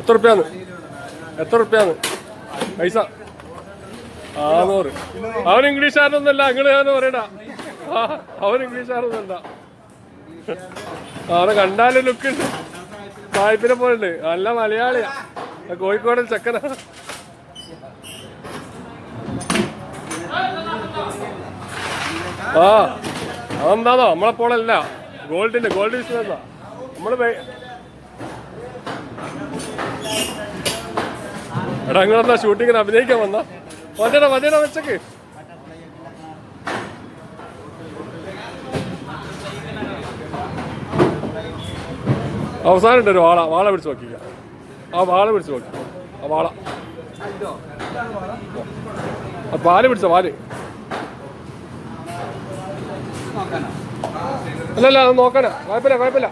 എത്ര റുപ്യാന്ന് എത്ര റുപ്യാന്ന് പൈസ? ആന്നൂറ്. അവൻ ഇംഗ്ലീഷുകാരനൊന്നല്ല അങ്ങനെ ഞാൻ പറയടാ അവൻ ഇംഗ്ലീഷുകാരനൊന്നല്ല അവനെ കണ്ടാലും ലുക്ക് ഉണ്ട്. സായിപ്പിനെ പോലെ ഉണ്ട് നല്ല മലയാളിയാ. കോഴിക്കോടൻ ചക്കനാ. ആ. അതെന്താണോ നമ്മളെ പോളല്ല ഗോൾഡിന്റെ ഗോൾഡ് ബിസിനസ്സാ നമ്മൾ എടാ നിങ്ങളെന്താ ഷൂട്ടിങ്ങിന് അഭിനയിക്കാൻ വന്ന? മതിയടാ മതിയടാ വെച്ചക്ക് അവസാനം ഉണ്ട് ഒരു വാള. വാള പിടിച്ച് നോക്കിക്ക. ആ വാള പിടിച്ച് നോക്കി. ആ വാള. ആ പാൽ പിടിച്ച പാൽ? അല്ലല്ല അത് നോക്കാനാ. കുഴപ്പമില്ല കുഴപ്പമില്ല.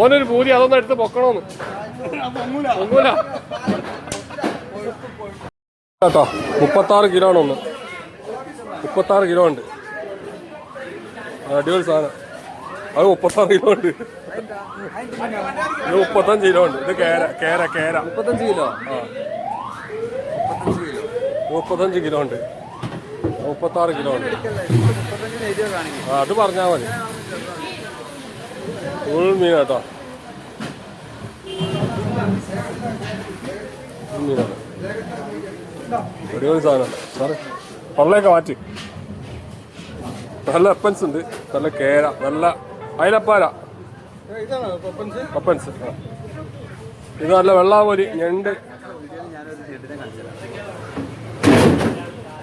ഓനൊരു പൂതി അതൊന്നും എടുത്ത് പൊക്കണോന്ന്. പൊങ്ങൂല. കേട്ടോ മുപ്പത്താറ് കിലോ ആണ് ഒന്ന്. മുപ്പത്താറ് കിലോ ഉണ്ട്. അടിപൊളി സാധനം. അത് മുപ്പത്താറ് കിലോ ഉണ്ട്. ഇത് മുപ്പത്തഞ്ച് കിലോ ഉണ്ട്. ഇത് കേര കേര കേര. മുപ്പത്തഞ്ച് കിലോ? ആ. മുപ്പത്തഞ്ച് കിലോ ഉണ്ട്. മുപ്പത്താറ് കിലോ അത് പറഞ്ഞാൽ മതി. ഫുൾ മീൻ കേട്ടോ മീനാണ് അടിപൊളി സാധനമാണ് സാറേ പള്ളയൊക്കെ മാറ്റി. നല്ല എപ്പൻസ് ഉണ്ട്. നല്ല കേര നല്ല അയിലപ്പാര. പപ്പൻസ്. ഇത് നല്ല വെള്ളാമൊലി ഞണ്ട്.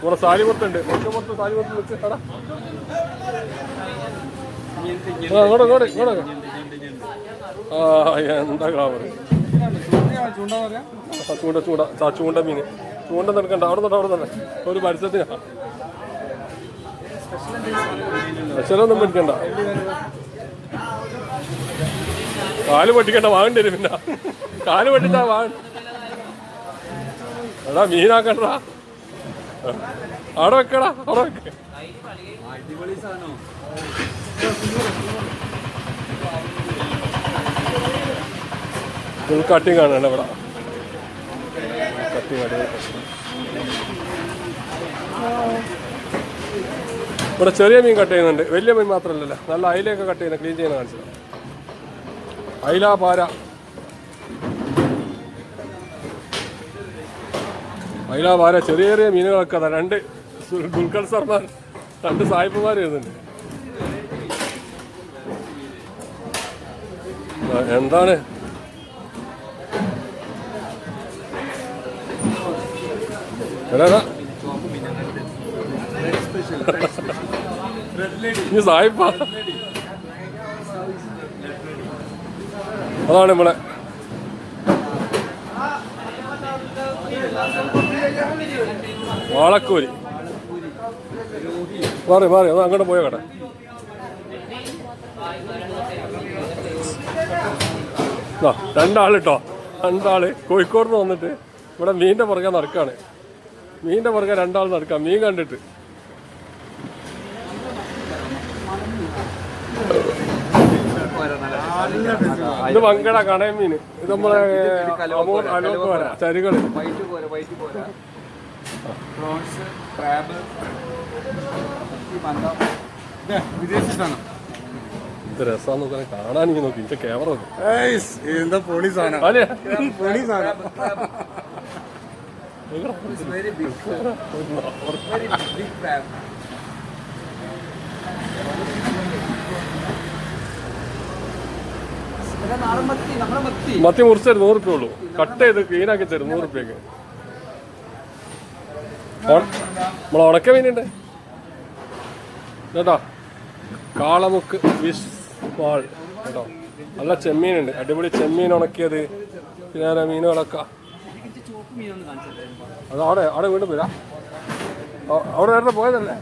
ഇവിടെ സാലിപുറത്തുണ്ട് ആ, അങ്ങോട്ട് എന്താ ഗ്ലാമർ ചൂണ്ട ചൂണ്ട. ചൂണ്ട മീൻ. ചൂണ്ട നിൽക്കണ്ട അവിടെ തന്നെ അവിടെ തന്നെ ഒരു മത്സ്യത്തിനാ സ്പെഷ്യലൊന്നും പിടിക്കണ്ട കാൽ പൊട്ടിക്കണ്ട വാങ്ങണ്ടി വരും പിന്നെ. കാൽ പൊട്ടിച്ചാ വാങ്ങ എടാ മീനാക്കണ്ടാ. ഫുൾ കട്ടിങ് ആണ് ഇവിടെ? ഇവിടെ ചെറിയ മീൻ കട്ട് ചെയ്യുന്നുണ്ട്. വലിയ മീൻ മാത്രമല്ലല്ലോ. നല്ല അയിലയൊക്കെ കട്ട് ചെയ്യുന്ന ക്ലീൻ ചെയ്യുന്ന കാണിച്ചത്. അയില പാര. അയില പാര ചെറിയ ചെറിയ മീനുകളൊക്കെ അതാ. രണ്ട് ദുൽഖർ സർമാൻ രണ്ട് സായിപ്പുമാർ ആ, എന്താണ്? എടാ സായിപ്പ. അതാണ് നമ്മളെ വാളക്കൂരി. മാറി മാറി അത് അങ്ങോട്ട് പോയ കട രണ്ടാളിട്ടോ രണ്ടാൾ കോഴിക്കോട് നിന്ന് വന്നിട്ട് ഇവിടെ മീന്റെ പുറകെ നടക്കാണ്. മീന്റെ പുറകെ രണ്ടാൾ നടക്കാം മീൻ കണ്ടിട്ട്. ഇത് വങ്കട കണയം ഇത് നമ്മളെ അലോക്ക് വരാ ചരികൾ. ഇത് രസാന്ന് നോക്കാൻ കാണാൻ എനിക്ക് നോക്കി. എനിക്ക് ക്യാമറ എന്താ പൊളി സാധനം പൊളി സാധനം വെരി ബിഗ് വെരി ബിഗ് മത്തി മുറിച്ചൊരു നൂറ് റുപ്യ ഉള്ളൂ. കട്ട് ചെയ്ത് ക്ലീനാക്കി തരും നൂറ് റുപ്യക്ക് നമ്മൾ ഉണക്ക മീനുണ്ട് കേട്ടോ കാളമുക്ക് ഫിഷ് വാൾ കേട്ടോ നല്ല ചെമ്മീനുണ്ട് അടിപൊളി ചെമ്മീൻ ഉണക്കിയത്. പിന്നെ മീനും മീനുകളൊക്കെ. അത് അവിടെ അവിടെ വീണ്ടും വരാം. അവിടെ നേരത്തെ പോയതല്ലേ?